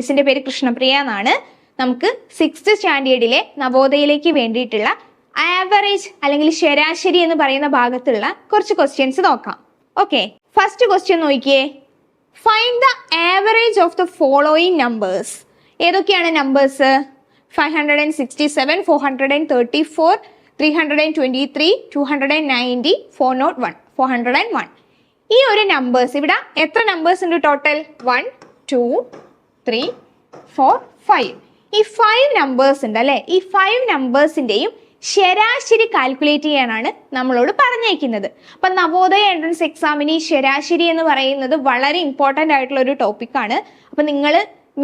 മിസ്സിന്റെ പേര് കൃഷ്ണപ്രിയ എന്നാണ്. നമുക്ക് സിക്സ്ത് സ്റ്റാൻഡേർഡിലെ നവോദയയിലേക്ക് വേണ്ടിയിട്ടുള്ള ആവറേജ് അല്ലെങ്കിൽ ശരാശരി എന്ന് പറയുന്ന ഭാഗത്തുള്ള കുറച്ച് ക്വസ്റ്റ്യൻസ് നോക്കാം. ഓക്കെ ഫസ്റ്റ് ക്വസ്റ്റ്യൻ നോക്കിയേ. Find the average of the following numbers ഏതൊക്കെയാണ് numbers five hundred and sixty seven four hundred and thirty four three hundred and twenty three two hundred and ninety four nought one four hundred and one ഈ ഒരു numbers ഇവിടെ എത്ര numbers ഉണ്ട് total one two three four five ഈ five numbers ഉണ്ട് അല്ലേ? ഈ five നമ്പേഴ്സിന്റെയും ശരാശരി കാൽക്കുലേറ്റ് ചെയ്യാനാണ് നമ്മളോട് പറഞ്ഞേക്കുന്നത്. അപ്പൊ നവോദയ എൻട്രൻസ് എക്സാമിന് ഈ ശരാശരി എന്ന് പറയുന്നത് വളരെ ഇമ്പോർട്ടന്റ് ആയിട്ടുള്ള ഒരു ടോപ്പിക്കാണ് അപ്പൊ നിങ്ങൾ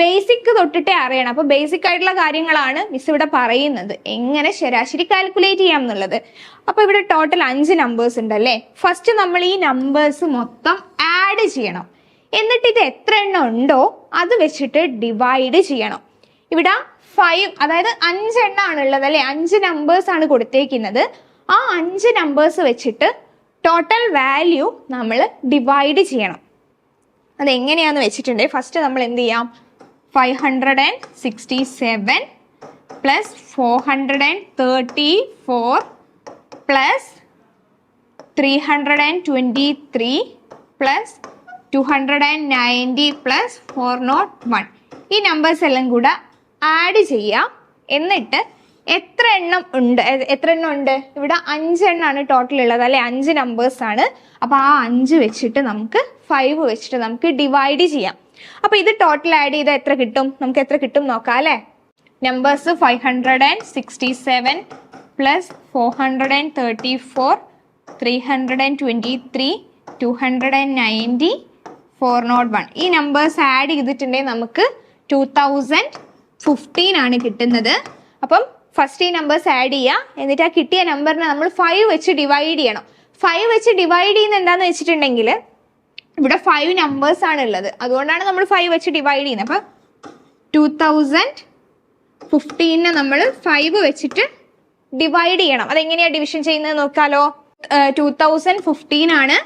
ബേസിക് തൊട്ടിട്ടേ അറിയണം. അപ്പൊ ബേസിക് ആയിട്ടുള്ള കാര്യങ്ങളാണ് മിസ് ഇവിടെ പറയുന്നത്. എങ്ങനെ ശരാശരി കാൽക്കുലേറ്റ് ചെയ്യാം എന്നുള്ളത്. അപ്പൊ ഇവിടെ ടോട്ടൽ അഞ്ച് നമ്പേഴ്സ് ഉണ്ടല്ലേ ഫസ്റ്റ് നമ്മൾ ഈ നമ്പേഴ്സ് മൊത്തം ആഡ് ചെയ്യണം. എന്നിട്ട് ഇത് എത്ര എണ്ണം ഉണ്ടോ അത് വെച്ചിട്ട് ഡിവൈഡ് ചെയ്യണം. ഇവിടെ ഫൈവ് അതായത് അഞ്ച് എണ്ണമാണ് ഉള്ളത് അല്ലെ? അഞ്ച് നമ്പേഴ്സ് ആണ് കൊടുത്തേക്കുന്നത്. ആ അഞ്ച് നമ്പേഴ്സ് വെച്ചിട്ട് ടോട്ടൽ വാല്യൂ നമ്മൾ ഡിവൈഡ് ചെയ്യണം. അത് എങ്ങനെയാന്ന് വെച്ചിട്ടുണ്ടെങ്കിൽ ഫസ്റ്റ് നമ്മൾ എന്ത് ചെയ്യാം? Five hundred and sixty seven plus four hundred and thirty four plus three hundred and twenty three plus two hundred and ninety plus four nought one ഈ നമ്പേഴ്സ് എല്ലാം കൂടെ ആഡ് ചെയ്യാം. എന്നിട്ട് എത്ര എണ്ണം ഉണ്ട്? എത്ര എണ്ണം ഉണ്ട്? ഇവിടെ അഞ്ച് എണ്ണമാണ് ടോട്ടൽ ഉള്ളത്. അല്ലെ? അഞ്ച് നമ്പേഴ്സ് ആണ്. അപ്പൊ ആ അഞ്ച് വെച്ചിട്ട് നമുക്ക് ഫൈവ് വെച്ചിട്ട് നമുക്ക് ഡിവൈഡ് ചെയ്യാം. അപ്പോൾ ഇത് ടോട്ടൽ ആഡ് ചെയ്താൽ എത്ര കിട്ടും? നമുക്ക് എത്ര കിട്ടും നോക്കാം അല്ലെ? Numbers five hundred and sixty seven plus four hundred and thirty four three hundred and twenty three two hundred and ninety four nought one ഈ നമ്പേഴ്സ് ആഡ് ചെയ്തിട്ടുണ്ടെങ്കിൽ നമുക്ക് ടു തൗസൻഡ് ഫിഫ്റ്റീൻ ആണ് കിട്ടുന്നത്. അപ്പം ഫസ്റ്റ് ഈ നമ്പേഴ്സ് ആഡ് ചെയ്യുക എന്നിട്ട് ആ കിട്ടിയ നമ്പറിനെ നമ്മൾ ഫൈവ് വെച്ച് ഡിവൈഡ് ചെയ്യണം. ഫൈവ് വെച്ച് ഡിവൈഡ് ചെയ്യുന്ന എന്താന്ന് വെച്ചിട്ടുണ്ടെങ്കിൽ ഇവിടെ ഫൈവ് നമ്പേഴ്സ് ആണ് ഉള്ളത്. അതുകൊണ്ടാണ് നമ്മൾ ഫൈവ് വെച്ച് ഡിവൈഡ് ചെയ്യുന്നത്. അപ്പം ടു തൗസൻഡ് ഫിഫ്റ്റീനെ നമ്മൾ ഫൈവ് വെച്ചിട്ട് ഡിവൈഡ് ചെയ്യണം. അതെങ്ങനെയാണ് ഡിവിഷൻ ചെയ്യുന്നത് നോക്കാലോ. ടു തൗസൻഡ് ഫിഫ്റ്റീൻ ആണ്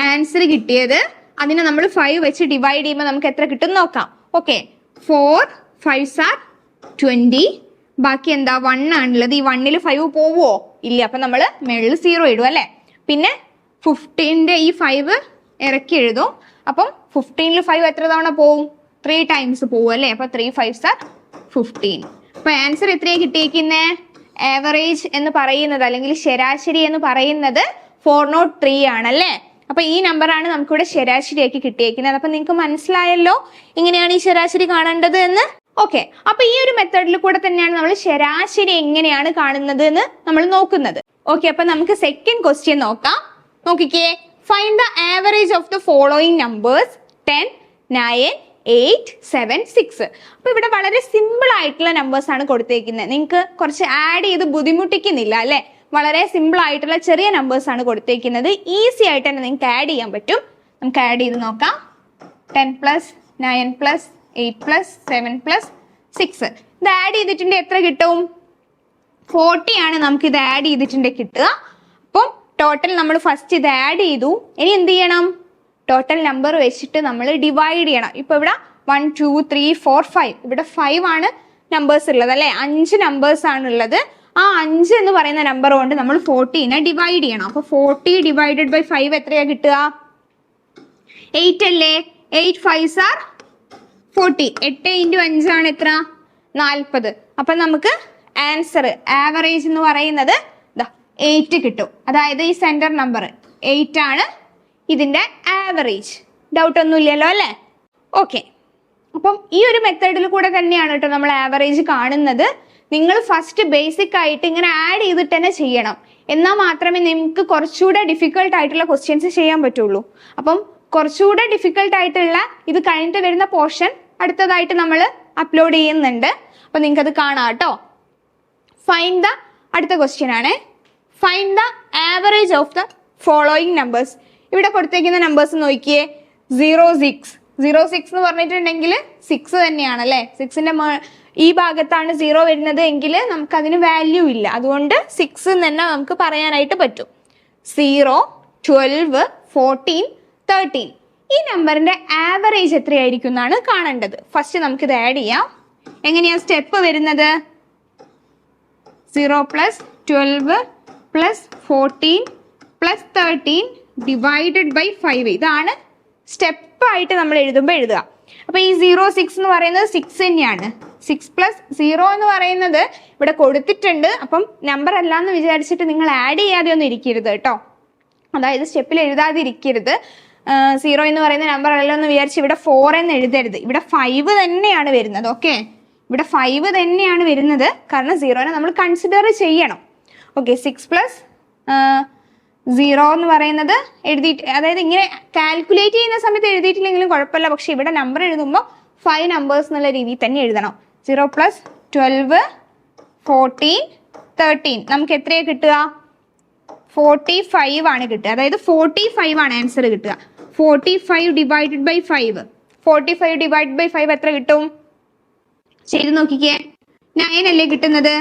ആൻസർ കിട്ടിയത്. അതിനെ നമ്മൾ ഫൈവ് വെച്ച് ഡിവൈഡ് ചെയ്യുമ്പോൾ നമുക്ക് എത്ര കിട്ടും നോക്കാം. Okay four fives are twenty ബാക്കി എന്താ? വൺ ആണുള്ളത്. ഈ വണ്ണിൽ ഫൈവ് പോവുമോ ഇല്ല. അപ്പൊ നമ്മൾ മേളിൽ സീറോ ഇടും അല്ലേ? പിന്നെ ഫിഫ്റ്റീന്റെ ഈ ഫൈവ് ഇറക്കി എഴുതും. അപ്പം ഫിഫ്റ്റീനിൽ ഫൈവ് എത്ര തവണ പോവും? ത്രീ ടൈംസ് പോവും അല്ലേ? അപ്പൊ ത്രീ ഫൈവ് സാർ ഫിഫ്റ്റീൻ അപ്പൊ ആൻസർ എത്രയാ കിട്ടിയേക്കുന്നേ? ആവറേജ് എന്ന് പറയുന്നത് അല്ലെങ്കിൽ ശരാശരി എന്ന് പറയുന്നത് ഫോർ നോട്ട് ത്രീ ആണല്ലേ അപ്പൊ ഈ നമ്പറാണ് നമുക്കിവിടെ ശരാശരിയാക്കി കിട്ടിയേക്കുന്നത്. അപ്പൊ നിങ്ങൾക്ക് മനസ്സിലായല്ലോ ഇങ്ങനെയാണ് ഈ ശരാശരി കാണേണ്ടത് എന്ന്? ഓക്കെ അപ്പൊ ഈ ഒരു മെത്തേഡിൽ കൂടെ തന്നെയാണ് നമ്മൾ ശരാശരി എങ്ങനെയാണ് കാണുന്നത് എന്ന് നമ്മൾ നോക്കുന്നത്. ഓക്കെ അപ്പൊ നമുക്ക് സെക്കൻഡ് ക്വസ്റ്റ്യൻ നോക്കാം. നോക്കിക്കേ. Find the average of the following numbers ten nine eight seven six അപ്പൊ ഇവിടെ വളരെ സിമ്പിൾ ആയിട്ടുള്ള നമ്പേഴ്സ് ആണ് കൊടുത്തേക്കുന്നത്. നിങ്ങൾക്ക് കുറച്ച് ആഡ് ചെയ്ത് ബുദ്ധിമുട്ടിക്കുന്നില്ല അല്ലെ? വളരെ സിമ്പിൾ ആയിട്ടുള്ള ചെറിയ നമ്പേഴ്സ് ആണ് കൊടുത്തേക്കുന്നത്. ഈസി ആയിട്ട് തന്നെ നിങ്ങൾക്ക് ആഡ് ചെയ്യാൻ പറ്റും. നമുക്ക് ആഡ് ചെയ്ത് നോക്കാം. Ten plus nine plus eight plus seven plus six ഇത് ആഡ് ചെയ്തിട്ടുണ്ട് എത്ര കിട്ടും? ഫോർട്ടി ആണ് നമുക്ക് ഇത് ആഡ് ചെയ്തിട്ടുണ്ട് കിട്ടുക. അപ്പം ടോട്ടൽ നമ്മൾ ഫസ്റ്റ് ഇത് ആഡ് ചെയ്തു. ഇനി എന്ത് ചെയ്യണം? ടോട്ടൽ നമ്പർ വെച്ചിട്ട് നമ്മൾ ഡിവൈഡ് ചെയ്യണം. ഇപ്പൊ ഇവിടെ one two three four five ഇവിടെ ഫൈവ് ആണ് നമ്പേഴ്സ് ഉള്ളത് അല്ലെ? അഞ്ച് നമ്പേഴ്സ് ആണ് ഉള്ളത് ആ അഞ്ച് എന്ന് പറയുന്ന നമ്പർ കൊണ്ട് നമ്മൾ ഫോർട്ടീനെ ഡിവൈഡ് ചെയ്യണം. അപ്പൊ ഫോർട്ടി ഡിവൈഡഡ് ബൈ ഫൈവ് എത്രയാ കിട്ടുക? എയ്റ്റ് അല്ലേ? എയ്റ്റ് ഫൈവ് സാർ ഫോർട്ടി എട്ട് ഇന്റു അഞ്ചാണ് എത്ര? നാൽപ്പത്. അപ്പൊ നമുക്ക് ആൻസർ ആവറേജ് എന്ന് പറയുന്നത് എയ്റ്റ് കിട്ടും. അതായത് ഈ സെന്റർ നമ്പർ എയ്റ്റ് ആണ് ഇതിന്റെ ആവറേജ് ഡൗട്ട് ഒന്നും ഇല്ലല്ലോ അല്ലേ? ഓക്കെ അപ്പം ഈ ഒരു മെത്തേഡിൽ കൂടെ തന്നെയാണ് കേട്ടോ നമ്മൾ ആവറേജ് കാണുന്നത്. നിങ്ങൾ ഫസ്റ്റ് ബേസിക് ആയിട്ട് ഇങ്ങനെ ആഡ് ചെയ്തിട്ട് തന്നെ ചെയ്യണം. എന്നാൽ മാത്രമേ നിങ്ങൾക്ക് കുറച്ചുകൂടെ ഡിഫിക്കൽട്ട് ആയിട്ടുള്ള ക്വസ്റ്റ്യൻസ് ചെയ്യാൻ പറ്റുള്ളൂ. അപ്പം കുറച്ചുകൂടെ ഡിഫിക്കൽട്ട് ആയിട്ടുള്ള ഇത് കഴിഞ്ഞിട്ട് വരുന്ന പോർഷൻ അടുത്തതായിട്ട് നമ്മൾ അപ്ലോഡ് ചെയ്യുന്നുണ്ട്. അപ്പം നിങ്ങൾക്ക് അത് കാണാം കേട്ടോ. ഫൈൻഡ് ദ അടുത്ത ക്വസ്റ്റ്യൻ ആണ്. Find the average of the following numbers ഇവിടെ കൊടുത്തേക്കുന്ന നമ്പേഴ്സ് നോക്കിയേ. സീറോ സിക്സ് സീറോ സിക്സ് എന്ന് പറഞ്ഞിട്ടുണ്ടെങ്കിൽ സിക്സ് തന്നെയാണ് അല്ലേ? സിക്സിന്റെ ഈ ഭാഗത്താണ് സീറോ വരുന്നത് എങ്കിൽ നമുക്ക് അതിന് വാല്യൂ ഇല്ല. അതുകൊണ്ട് സിക്സ് തന്നെ നമുക്ക് പറയാനായിട്ട് പറ്റും. സീറോ ട്വൽവ് ഫോർട്ടീൻ തേർട്ടീൻ ഈ നമ്പറിന്റെ ആവറേജ് എത്രയായിരിക്കും എന്നാണ് കാണേണ്ടത്. ഫസ്റ്റ് നമുക്കിത് ആഡ് ചെയ്യാം. എങ്ങനെയാ സ്റ്റെപ്പ് വരുന്നത്? Zero plus twelve plus fourteen plus thirteen divided by five ഇതാണ് സ്റ്റെപ്പായിട്ട് നമ്മൾ എഴുതുമ്പോൾ എഴുതുക. അപ്പോൾ ഈ സീറോ സിക്സ് എന്ന് പറയുന്നത് സിക്സ് തന്നെയാണ്. സിക്സ് പ്ലസ് സീറോ എന്ന് പറയുന്നത് ഇവിടെ കൊടുത്തിട്ടുണ്ട്. അപ്പം നമ്പർ അല്ല എന്ന് വിചാരിച്ചിട്ട് നിങ്ങൾ ആഡ് ചെയ്യാതെ ഒന്നും ഇരിക്കരുത് കേട്ടോ. അതായത് സ്റ്റെപ്പിൽ എഴുതാതിരിക്കരുത്. സീറോ എന്ന് പറയുന്ന നമ്പർ അല്ല എന്ന് വിചാരിച്ച് ഇവിടെ ഫോർ എന്ന് എഴുതരുത്. ഇവിടെ ഫൈവ് തന്നെയാണ് വരുന്നത് ഓക്കെ ഇവിടെ ഫൈവ് തന്നെയാണ് വരുന്നത്. കാരണം സീറോനെ നമ്മൾ കൺസിഡർ ചെയ്യണം. ഓക്കെ സിക്സ് പ്ലസ് സീറോ എന്ന് പറയുന്നത് എഴുതിയിട്ട് അതായത് ഇങ്ങനെ കാൽക്കുലേറ്റ് ചെയ്യുന്ന സമയത്ത് എഴുതിയിട്ടില്ലെങ്കിലും കുഴപ്പമില്ല. പക്ഷെ ഇവിടെ നമ്പർ എഴുതുമ്പോൾ ഫൈവ് നമ്പേഴ്സ് എന്നുള്ള രീതിയിൽ തന്നെ എഴുതണം. Zero plus twelve fourteen thirteen നമുക്ക് എത്രയാണ് കിട്ടുക? ഫോർട്ടി ഫൈവ് ആണ് കിട്ടുക. അതായത് ഫോർട്ടി ഫൈവ് ആണ് ആൻസർ കിട്ടുക. Forty five divided by five forty five divided by five എത്ര കിട്ടും? ചെയ്ത് നോക്കിക്കേ. നയൻ അല്ലേ കിട്ടുന്നത്?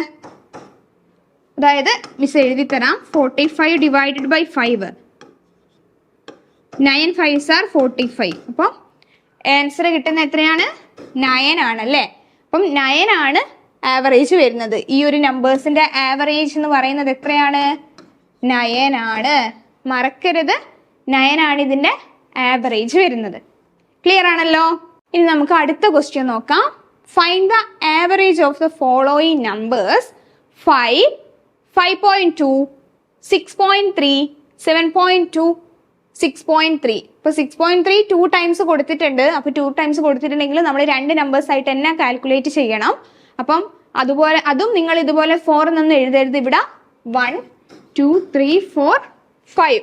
അതായത് മിസ് എഴുതി തരാം. Forty five divided by five nine fives are forty five അപ്പോൾ ആൻസർ കിട്ടുന്ന എത്രയാണ്? നയൻ ആണ് അല്ലേ? അപ്പം നയൻ ആണ് ആവറേജ് വരുന്നത്. ഈ ഒരു നമ്പേഴ്സിന്റെ ആവറേജ് എന്ന് പറയുന്നത് എത്രയാണ്? നയൻ ആണ് മറക്കരുത്. നയൻ ആണ് ഇതിന്റെ ആവറേജ് വരുന്നത്. ക്ലിയർ ആണല്ലോ? ഇനി നമുക്ക് അടുത്ത ക്വസ്റ്റ്യൻ നോക്കാം. Find the average of the following numbers five five point two six point three seven point two six point three ഇപ്പൊ six point three two times കൊടുത്തിട്ടുണ്ട്. അപ്പൊ ടു ടൈംസ് കൊടുത്തിട്ടുണ്ടെങ്കിൽ നമ്മൾ രണ്ട് നമ്പേഴ്സ് ആയിട്ട് തന്നെ കാൽക്കുലേറ്റ് ചെയ്യണം. അപ്പം അതുപോലെ അതും നിങ്ങൾ ഇതുപോലെ ഫോർ നിന്ന് എഴുതരുത് ഇവിടെ. One two three four five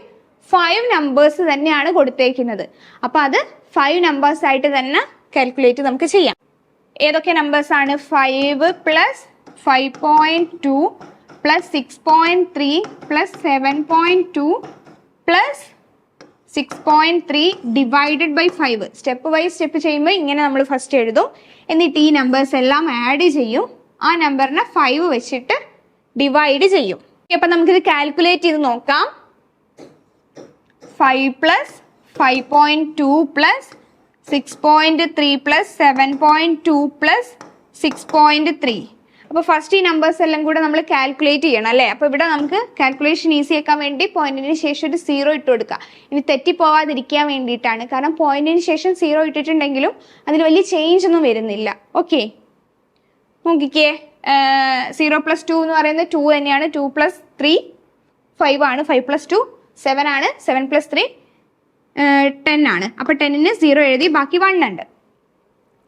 five numbers തന്നെയാണ് കൊടുത്തേക്കുന്നത്. അപ്പൊ അത് ഫൈവ് നമ്പേഴ്സ് ആയിട്ട് തന്നെ കാൽക്കുലേറ്റ് നമുക്ക് ചെയ്യാം. ഏതൊക്കെ നമ്പേഴ്സ് ആണ്? Five plus five point two plus six point three plus seven point two plus six point three divided by five step wise step ചെയ്യുമ്പോൾ ഇങ്ങനെ നമ്മൾ ഫസ്റ്റ് എഴുതും. എന്നിട്ട് ഈ നമ്പേഴ്സ് എല്ലാം ആഡ് ചെയ്യും. ആ നമ്പറിനെ ഫൈവ് വെച്ചിട്ട് ഡിവൈഡ് ചെയ്യും. അപ്പം നമുക്കിത് കാൽക്കുലേറ്റ് ചെയ്ത് നോക്കാം. Five plus five point two plus six point three plus seven point two plus six point three അപ്പോൾ ഫസ്റ്റ് ഈ നമ്പേഴ്സ് എല്ലാം കൂടെ നമ്മൾ കാൽക്കുലേറ്റ് ചെയ്യണം അല്ലേ? അപ്പോൾ ഇവിടെ നമുക്ക് കാൽക്കുലേഷൻ ഈസി ആക്കാൻ വേണ്ടി പോയിന്റിന് ശേഷം ഒരു സീറോ ഇട്ട് കൊടുക്കുക ഇനി തെറ്റിപ്പോവാതിരിക്കാൻ വേണ്ടിയിട്ടാണ്. കാരണം പോയിന്റിന് ശേഷം സീറോ ഇട്ടിട്ടുണ്ടെങ്കിലും അതിൽ വലിയ ചേഞ്ച് ഒന്നും വരുന്നില്ല. ഓക്കെ നോക്കിക്കേ. സീറോ പ്ലസ് ടു എന്ന് പറയുന്നത് ടു തന്നെയാണ്. ടു പ്ലസ് ത്രീ ഫൈവ് ആണ്. ഫൈവ് പ്ലസ് ടു സെവൻ ആണ്. സെവൻ പ്ലസ് ത്രീ ടെൻ ആണ്. അപ്പോൾ ടെന്നിന് സീറോ എഴുതി ബാക്കി വൺ ഉണ്ട്.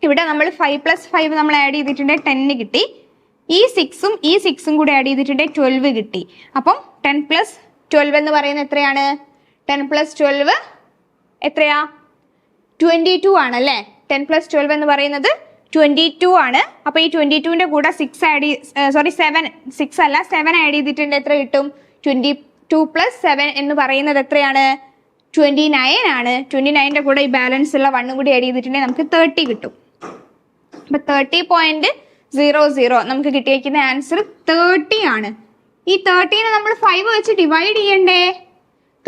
ഇവിടെ നമ്മൾ ഫൈവ് പ്ലസ് ഫൈവ് നമ്മൾ ആഡ് ചെയ്തിട്ടുണ്ട് ടെന്നിന് കിട്ടി. ഈ സിക്സും ഈ സിക്സും കൂടി ആഡ് ചെയ്തിട്ടുണ്ട് ട്വൽവ് കിട്ടി. അപ്പം ടെൻ പ്ലസ് ട്വൽവ് എന്ന് പറയുന്നത് എത്രയാണ്? ടെൻ പ്ലസ് ട്വൽവ് എത്രയാ? ട്വന്റി ടു ആണ് അല്ലേ? ടെൻ പ്ലസ് ട്വൽവ് എന്ന് പറയുന്നത് ട്വന്റി ടു ആണ്. അപ്പോൾ ഈ ട്വന്റി ടുവിന്റെ കൂടെ six add sorry seven six അല്ല സെവൻ ആഡ് ചെയ്തിട്ടുണ്ട് എത്ര കിട്ടും? ട്വന്റി ടു പ്ലസ് സെവൻ എന്ന് പറയുന്നത് എത്രയാണ്? ട്വന്റി നയൻ ആണ്. ട്വന്റി നയന്റെ കൂടെ ഈ ബാലൻസ് ഉള്ള വണ്ണും കൂടി ആഡ് ചെയ്തിട്ടുണ്ടെങ്കിൽ നമുക്ക് തേർട്ടി കിട്ടും. അപ്പൊ തേർട്ടി പോയിന്റ് സീറോ സീറോ. നമുക്ക് കിട്ടിയേക്കുന്ന ആൻസർ തേർട്ടി ആണ്. ഈ തേർട്ടീനെ നമ്മൾ ഫൈവ് വെച്ച് ഡിവൈഡ് ചെയ്യണ്ടേ?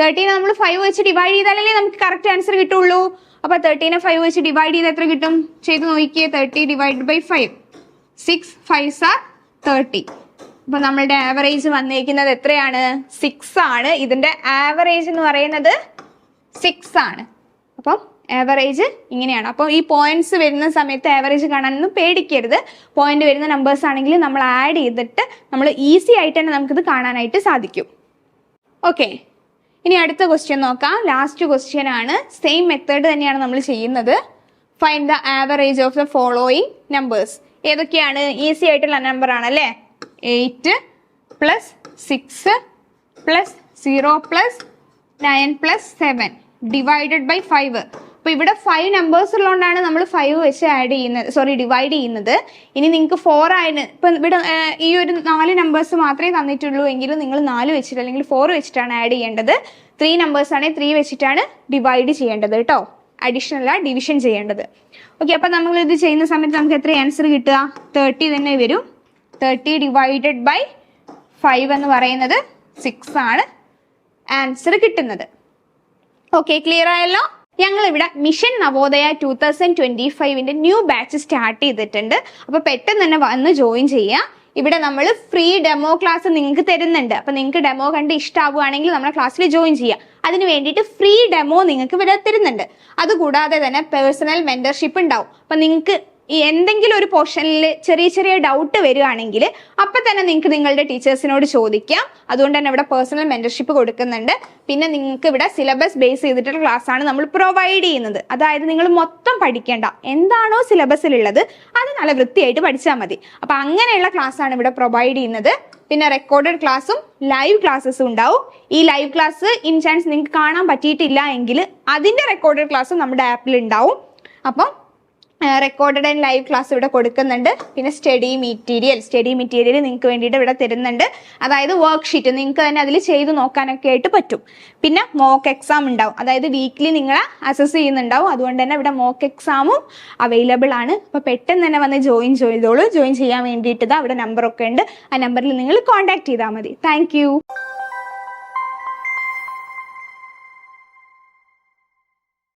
തേർട്ടീനെ നമ്മൾ ഫൈവ് വെച്ച് ഡിവൈഡ് ചെയ്താലല്ലേ നമുക്ക് കറക്റ്റ് ആൻസർ കിട്ടുള്ളൂ. അപ്പൊ തേർട്ടീനെ ഫൈവ് വെച്ച് ഡിവൈഡ് ചെയ്ത് എത്ര കിട്ടും? ചെയ്ത് നോക്കിയേ thirty divide by five six fives are thirty അപ്പൊ നമ്മളുടെ ആവറേജ് വന്നിരിക്കുന്നത് എത്രയാണ്? സിക്സ് ആണ്. ഇതിന്റെ ആവറേജ് എന്ന് പറയുന്നത് സിക്സ് ആണ്. അപ്പം ആവറേജ് ഇങ്ങനെയാണ്. അപ്പോൾ ഈ പോയിന്റ്സ് വരുന്ന സമയത്ത് ആവറേജ് കാണാനൊന്നും പേടിക്കരുത്. പോയിന്റ് വരുന്ന നമ്പേഴ്സ് ആണെങ്കിൽ നമ്മൾ ആഡ് ചെയ്തിട്ട് നമ്മൾ ഈസി ആയിട്ട് തന്നെ നമുക്കിത് കാണാനായിട്ട് സാധിക്കും. ഓക്കെ ഇനി അടുത്ത ക്വസ്റ്റ്യൻ നോക്കാം. ലാസ്റ്റ് ക്വസ്റ്റ്യൻ ആണ്. സെയിം മെത്തേഡ് തന്നെയാണ് നമ്മൾ ചെയ്യുന്നത്. Find the average of the following numbers ഏതൊക്കെയാണ്? ഈസി ആയിട്ടുള്ള നമ്പർ ആണല്ലേ eight plus six plus zero plus nine plus seven divided by five അപ്പോൾ ഇവിടെ ഫൈവ് നമ്പേഴ്സ് ഉള്ളതുകൊണ്ടാണ് നമ്മൾ ഫൈവ് വെച്ച് ആഡ് ചെയ്യുന്നത്. സോറി ഡിവൈഡ് ചെയ്യുന്നത്. ഇനി നിങ്ങൾക്ക് ഫോർ ആയിരുന്നു ഇപ്പൊ ഇവിടെ ഈ ഒരു നാല് നമ്പേഴ്സ് മാത്രമേ തന്നിട്ടുള്ളൂ എങ്കിലും നിങ്ങൾ നാല് വെച്ചിട്ട് അല്ലെങ്കിൽ ഫോർ വെച്ചിട്ടാണ് ആഡ് ചെയ്യേണ്ടത്. ത്രീ നമ്പേഴ്സ് ആണെങ്കിൽ ത്രീ വെച്ചിട്ടാണ് ഡിവൈഡ് ചെയ്യേണ്ടത് കേട്ടോ. അഡീഷണൽ ഡിവിഷൻ ചെയ്യേണ്ടത്. ഓക്കെ അപ്പം നമ്മൾ ഇത് ചെയ്യുന്ന സമയത്ത് നമുക്ക് എത്ര ആൻസർ കിട്ടുക? തേർട്ടി തന്നെ വരും. തേർട്ടി ഡിവൈഡഡ് ബൈ ഫൈവ് എന്ന് പറയുന്നത് സിക്സ് ആണ് ആൻസർ കിട്ടുന്നത്. ഓക്കെ ക്ലിയർ ആയല്ലോ? ഞങ്ങൾ ഇവിടെ mission Navodaya two thousand twenty ഫൈവിന്റെ new batch start ചെയ്തിട്ടുണ്ട്. അപ്പൊ പെട്ടെന്ന് തന്നെ വന്ന് ജോയിൻ ചെയ്യുക ഇവിടെ നമ്മൾ ഫ്രീ ഡെമോ ക്ലാസ് നിങ്ങൾക്ക് തരുന്നുണ്ട്. അപ്പൊ നിങ്ങൾക്ക് ഡെമോ കണ്ട് ഇഷ്ടമാവുകയാണെങ്കിൽ നമ്മുടെ ക്ലാസ്സിൽ ജോയിൻ ചെയ്യുക അതിന് വേണ്ടിയിട്ട് ഫ്രീ ഡെമോ നിങ്ങൾക്ക് ഇവിടെ തരുന്നുണ്ട്. അതുകൂടാതെ തന്നെ പേഴ്സണൽ മെന്റർഷിപ്പ് ഉണ്ടാവും. അപ്പൊ നിങ്ങൾക്ക് ഈ എന്തെങ്കിലും ഒരു പോർഷനിൽ ചെറിയ ചെറിയ ഡൗട്ട് വരികയാണെങ്കിൽ അപ്പം തന്നെ നിങ്ങൾക്ക് നിങ്ങളുടെ ടീച്ചേഴ്സിനോട് ചോദിക്കാം. അതുകൊണ്ട് തന്നെ ഇവിടെ പേഴ്സണൽ മെന്റർഷിപ്പ് കൊടുക്കുന്നുണ്ട്. പിന്നെ നിങ്ങൾക്ക് ഇവിടെ സിലബസ് ബേസ് ചെയ്തിട്ടുള്ള ക്ലാസ് ആണ് നമ്മൾ പ്രൊവൈഡ് ചെയ്യുന്നത്. അതായത് നിങ്ങൾ മൊത്തം പഠിക്കേണ്ട. എന്താണോ സിലബസിലുള്ളത് അത് നല്ല വൃത്തിയായിട്ട് പഠിച്ചാൽ മതി. അപ്പൊ അങ്ങനെയുള്ള ക്ലാസ് ആണ് ഇവിടെ പ്രൊവൈഡ് ചെയ്യുന്നത്. പിന്നെ റെക്കോർഡഡ് ക്ലാസ്സും ലൈവ് ക്ലാസ്സസും ഉണ്ടാവും. ഈ ലൈവ് ക്ലാസ് ഇൻ ചാൻസ് നിങ്ങൾക്ക് കാണാൻ പറ്റിയിട്ടില്ല എങ്കിൽ അതിന്റെ റെക്കോർഡഡ് ക്ലാസ്സും നമ്മുടെ ആപ്പിൽ ഉണ്ടാവും. അപ്പം റെക്കോർഡഡ് ആൻഡ് ലൈവ് ക്ലാസ് ഇവിടെ കൊടുക്കുന്നുണ്ട്. പിന്നെ സ്റ്റഡി മെറ്റീരിയൽ സ്റ്റഡി മെറ്റീരിയൽ നിങ്ങൾക്ക് വേണ്ടിയിട്ട് ഇവിടെ തരുന്നുണ്ട്. അതായത് വർക്ക് ഷീറ്റ് നിങ്ങൾക്ക് തന്നെ അതിൽ ചെയ്ത് നോക്കാനൊക്കെ ആയിട്ട് പറ്റും. പിന്നെ മോക്ക് എക്സാം ഉണ്ടാവും. അതായത് വീക്ക്ലി നിങ്ങൾ അസസ് ചെയ്യുന്നുണ്ടാവും. അതുകൊണ്ട് തന്നെ ഇവിടെ മോക്ക് എക്സാമും അവൈലബിൾ ആണ്. അപ്പോൾ പെട്ടെന്ന് തന്നെ വന്ന് ജോയിൻ ചെയ്തോളൂ. ജോയിൻ ചെയ്യാൻ വേണ്ടിയിട്ട് അവിടെ നമ്പറൊക്കെ ഉണ്ട്. ആ നമ്പറിൽ നിങ്ങൾ കോൺടാക്ട് ചെയ്താൽ മതി. താങ്ക്